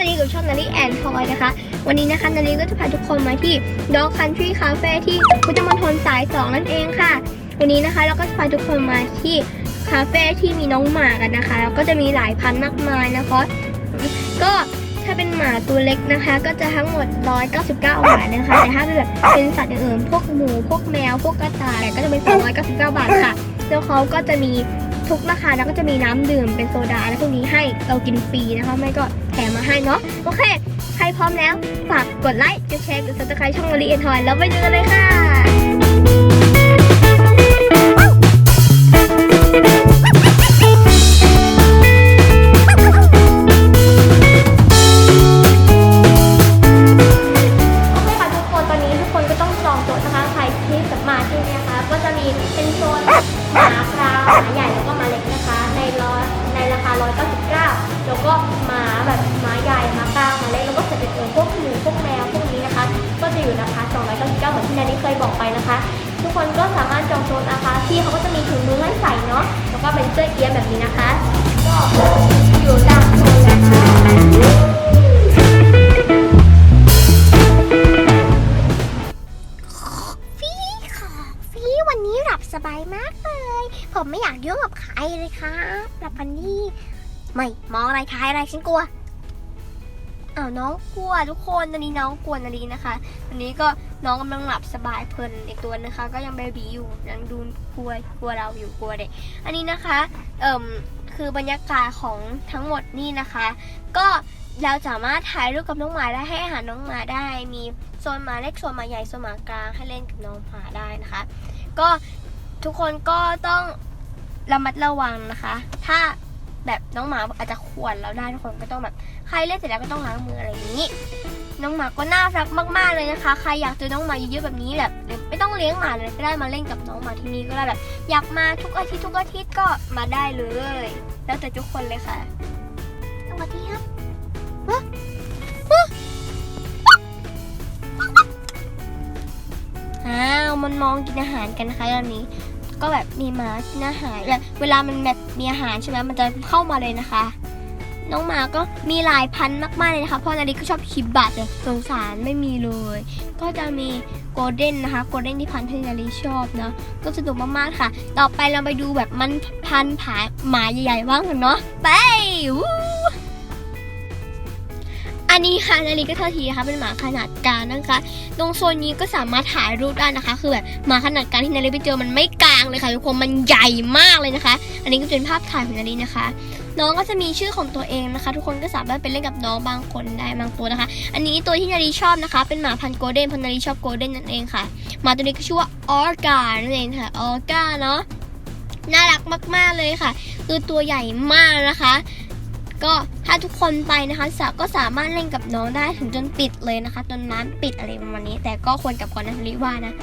นาลีกับช่องนาลีแอนทอยนะคะ วันนี้นะคะนาลีก็จะพาทุกคนมาที่ Dog Country Cafe ที่พุทธมณฑลสาย 2 นั่นเองค่ะ วันนี้นะคะเราก็จะพาทุกคนมาที่คาเฟ่ที่มีน้องหมากันนะคะ แล้วก็จะมีหลายพันมากมายนะคะ ก็ถ้าเป็นหมาตัวเล็กนะคะ ก็จะทั้งหมด 199 บาทนะคะ แต่ถ้าเป็นแบบเป็นสัตว์อื่นๆพวกหมูพวกแมวพวกกระต่ายก็จะเป็น 299 บาทค่ะ แล้วเขาก็จะมีทุกราคาแล้วก็จะมีน้ำดื่มเป็นโซดาและพวกนี้ให้เรากินฟรีนะคะ ไม่ก็ ถมมาให้เนาะโอเค ใครพร้อมแล้ว ฝากกดไลค์กดแชร์กดซับสไครต์ช่องมารีเอ็นทอยแล้วไปดูกันเลยค่ะโอเคค่ะทุกคนตอนนี้ทุกคนก็ต้องจองโต๊ะนะคะใครที่จะมาที่นี่นะคะก็จะมีเป็นโซนหมาคราวหมาใหญ่ นะคะ ทุกคนก็สามารถจองโซนนะคะที่เขาก็จะมีถุงมือให้ใส่เนาะแล้วก็เป็นเสื้อเอี๊ยมแบบนี้นะคะ ก็อยู่ด้านโซนนะคะฟีค่ะฟีวันนี้หลับสบายมากเลย ผมไม่อยากยุ่งกับใครเลยครับหลับวันนี้ ไม่ มองอะไรท้ายอะไรฉันกลัว อ้าวน้องกลัวทุกคนตอนนี้น้องกลัวนาลีนะคะวันนี้ก็น้องกำลังหลับสบายเพลินอีกตัวนะคะ ก็ยังเบบีอยู่ยังดูกลัวกลัวเราอยู่กลัวเด็กอันนี้นะคะเอ่มคือบรรยากาศของทั้งหมดนี่นะคะ ก็เราสามารถถ่ายรูปกับน้องหมาได้ให้อาหารน้องหมาได้ มีโซนหมาเล็กโซนหมาใหญ่โซนหมากลางให้เล่นกับน้องหมาได้นะคะ ก็ทุกคนก็ต้องระมัดระวังนะคะ ถ้า แบบน้องหมาอาจจะขวนเราได้ทุกคนก็ต้องแบบใครเล่นเสร็จแล้วก็ต้องล้างมืออะไรอย่างนี้ น้องหมาก็น่ารักมากๆเลยนะคะ ใครอยากเจอน้องหมาเยอะๆแบบนี้แบบไม่ต้องเลี้ยงหมาเลยก็ได้มาเล่นกับน้องหมาที่นี่ก็ได้แบบ อยากมาทุกอาทิตย์ทุกอาทิตย์ก็มาได้เลย แล้วแต่ทุกคนเลยค่ะสวัสดีครับอ้าวมันมองกินอาหารกันนะคะตอนนี้ ก็แบบมีหมากินอาหารแบบเวลามันแบบมีอาหารใช่ไหมมันจะเข้ามาเลยนะคะ น้องหมาก็มีหลายพันธุ์มากๆเลยนะคะ เพราะนาริก็ชอบชิบะเลยสงสารไม่มีเลย ก็จะมีโกลเด้นนะคะโกลเด้นที่พันธุ์ที่นาริชอบเนาะก็สนุกมากๆค่ะ ต่อไปเราไปดูแบบมันพันธุ์ผาหมาใหญ่ๆบ้างกันเนาะไปวู้ อันนี้ค่ะนาริก็เท่าทีนะคะเป็นหมาขนาดกลางนะคะ ตรงโซนนี้ก็สามารถถ่ายรูปได้นะคะ คือแบบหมาขนาดกลางที่นาริไปเจอมันไม่กลางเลยค่ะทุกคนมันใหญ่มากเลยนะคะ อันนี้ก็เป็นภาพถ่ายของนารินะคะ น้องก็จะมีชื่อของตัวเองนะคะ ทุกคนก็สามารถไปเล่นกับน้องบางคนได้บางตัวนะคะ อันนี้ตัวที่นาริชอบนะคะ เป็นหมาพันโกลเด้นพันธุ์นาริชอบโกลเด้นนั่นเองค่ะหมาตัวนี้ก็ชื่อว่าออร์กานั่นเองค่ะออร์กาเนาะน่ารักมากๆเลยค่ะ คือตัวใหญ่มากนะคะ ก็ถ้าทุกคนไปนะคะสาก็สามารถเล่นกับน้องได้ถึงจนปิดเลยนะคะจนน้ำปิดอะไรประมาณนี้ แต่ก็ควรกับก่อนนะริว่านะ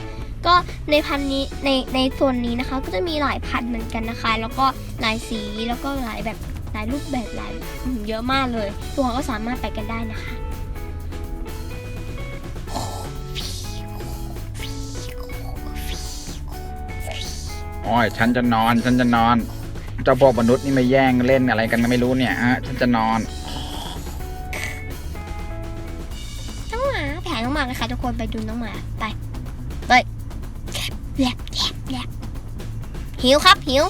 ก็ในพันนี้ในในโซนนี้นะคะ ก็จะมีหลายพันเหมือนกันนะคะ แล้วก็หลายสีแล้วก็หลายแบบหลายรูปแบบหลายเยอะมากเลยทุกคนก็สามารถไปกันได้นะคะโอ้ยฉันจะนอน ฉันจะนอน เจ้าพวกมนุษย์นี่ไม่แย่งเล่นอะไรกันก็ไม่รู้เนี่ยฮะฉันจะนอนน้องหมาแผงน้องหมานะคะทุกคนไปดูน้องหมาไปไปแลบแลบแลบหิวครับหิว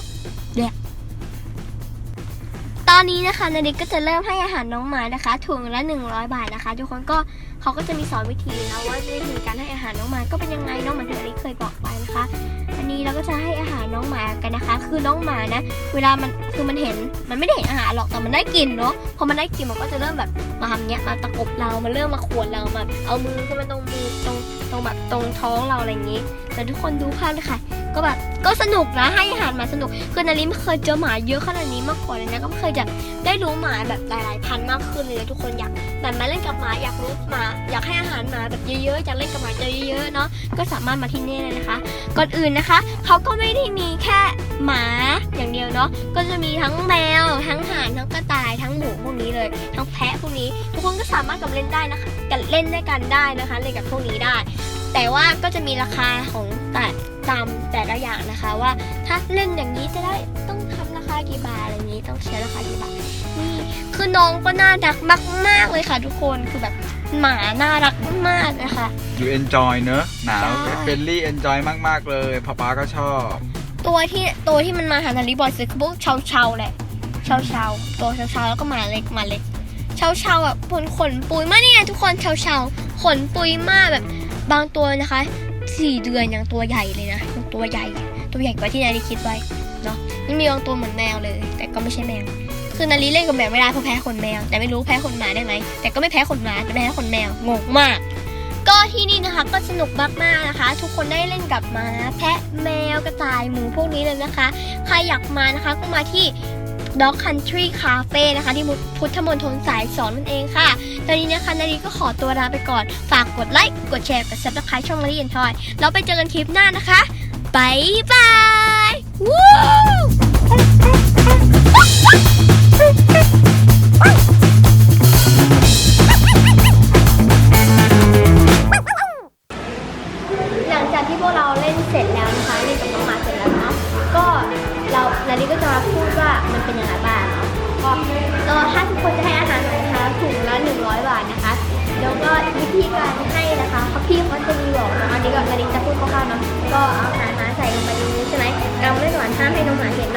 อนนี้นะคะนาดิกก็จะเริ่มให้อาหารน้องหมานะคะถุงละ 100 บาทนะคะ ทุกคนก็เขาก็จะมีสอนวิธีนะว่าวิธีการให้อาหารน้องหมาก็เป็นยังไงน้องหมาที่นาดิกเคยบอกไปนะคะ อันนี้เราก็จะให้อาหารน้องหมากันนะคะ คือน้องหมานะ เวลามันคือมันเห็นมันไม่ได้เห็นอาหารหรอกแต่มันได้กลิ่นเนาะพอมันได้กลิ่นมันก็จะเริ่มแบบมาทำเนี้ยมาตะกบเรามันเริ่มมาขวนเรามาเอามือขึ้นมาตรงมือตรงตรงแบบตรงท้องเราอะไรอย่างนี้ แต่ทุกคนดูภาพเลยค่ะ ก็แบบก็สนุกนะให้อาหารหมาสนุกคือนาริไม่เคยเจอหมาเยอะขนาดนี้มาก่อนเลยนะก็ไม่เคยจะได้รู้หมาแบบหลายๆพันมากขึ้นเลยนะทุกคนอยากแบบมาเล่นกับหมาอยากรู้หมาอยากให้อาหารหมาแบบเยอะๆอยากเล่นกับหมาเยอะๆเนาะก็สามารถมาที่นี่เลยนะคะ ก่อนอื่นนะคะเขาก็ไม่ได้มีแค่หมาอย่างเดียวเนาะก็จะมีทั้งแมว ทั้งห่านทั้งกระต่ายทั้งหมูพวกนี้เลย ทั้งแพะพวกนี้ ทุกคนก็สามารถกับเล่นได้นะคะกันเล่นด้วยกันได้นะคะเล่นกับพวกนี้ได้ แต่ว่าก็จะมีราคาของแต่ ตามแต่ละอย่างนะคะว่าถ้าเล่นอย่างนี้จะได้ต้องทำราคากี่บาทอะไรอย่างนี้ต้องเสียราคากี่บาทนี่คือน้องก็น่ารักมาก ๆ เลยค่ะ ทุกคนคือแบบหมาน่ารักมากๆนะคะอยู่เอนจอยเนอะหนาวใช่เฟรนลี่เอนจอยมาก ๆ เลยป๊าป๊าก็ชอบ ตัวที่ตัวที่มันมาหานาริบอยคือพวกเชาเชาๆแหละเชาเชาๆตัวเชาเชาๆแล้วก็หมาเล็กหมาเล็กเชาเชาๆแบบขนขนปุยมากนี่ไงทุกคนเชาเชาๆขนปุยมากแบบบางตัวนะคะ สี่เดือนยังตัวใหญ่เลยนะยังตัวใหญ่ ตัวใหญ่กว่าที่นาริคิดไว้เนาะนี่มีบางตัวเหมือนแมวเลย แต่ก็ไม่ใช่แมว คือนาริเล่นกับแมวไม่ได้เพราะแพ้ขนแมว แต่ไม่รู้แพ้ขนหมาได้ไหมแต่ก็ไม่แพ้ขนหมาแต่แพ้ขนแมวงงมาก ก็ที่นี่นะคะก็สนุกมากๆนะคะ ทุกคนได้เล่นกับหมาแพะแมวกระต่ายหมูพวกนี้เลยนะคะ ใครอยากมานะคะก็มาที่ Dog Country Cafe นะคะ ที่พุทธมณฑลสายสอนนั่นเองค่ะ ตอนนี้นะคะนารีก็ขอตัวลาไปก่อน ฝากกดไลค์ กดแชร์ กดซับสไครต์ช่องมารีเอ็นทอย แล้วไปเจอกันคลิปหน้านะคะบายบายวู้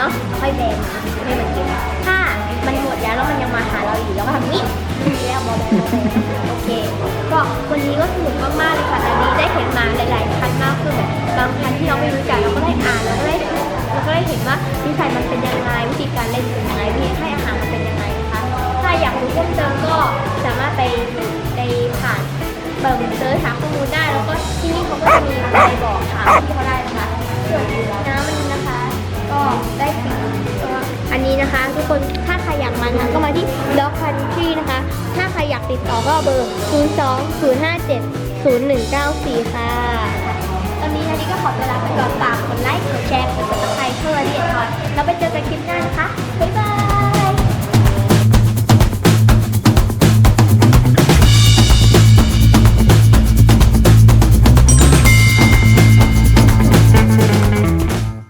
นาะค่อยแบนมาให้มันกินถ้ามันหมดแล้วแล้วมันยังมาหาเราอีกเราก็ทำนี้แล้วบอแบนโอเค ก็วันนี้ก็สนุกมากๆเลยค่ะนาดีได้เห็นหมาหลายๆพันมากคือแบบบางพันที่เราไม่รู้จักเราก็ได้อ่านแล้วก็ได้เราก็ได้เห็นว่านิสัยมันเป็นยังไงวิธีการเล่นเป็นยังไงวิธีให้อาหารมันเป็นยังไงนะคะถ้าอยากรู้เพิ่มเติมก็สามารถไปไปผ่านเบิ่มเซิร์ชหาข้อมูลได้แล้วก็ที่นี่เขาก็จะมีอะไรบอกถามที่เขาได้นะคะส่วนน้ำมันนี้นะคะ ก็ได้ปิดก็อันนี้นะคะ ทุกคนถ้าใครอยากมานะคะก็มาที่ด็อกคันทรีนะคะ ถ้าใครอยากติดต่อก็เบอร์ 0 2 0 5 7 0 1 9 4 ค่ะ ตอนนี้นาดีก็ขอตัวลาไปก่อนฝากกดไลค์กดแชร์กดติดตามเพื่อเรียนทอนแล้วไปเจอกันคลิปหน้านะคะบ๊ายบาย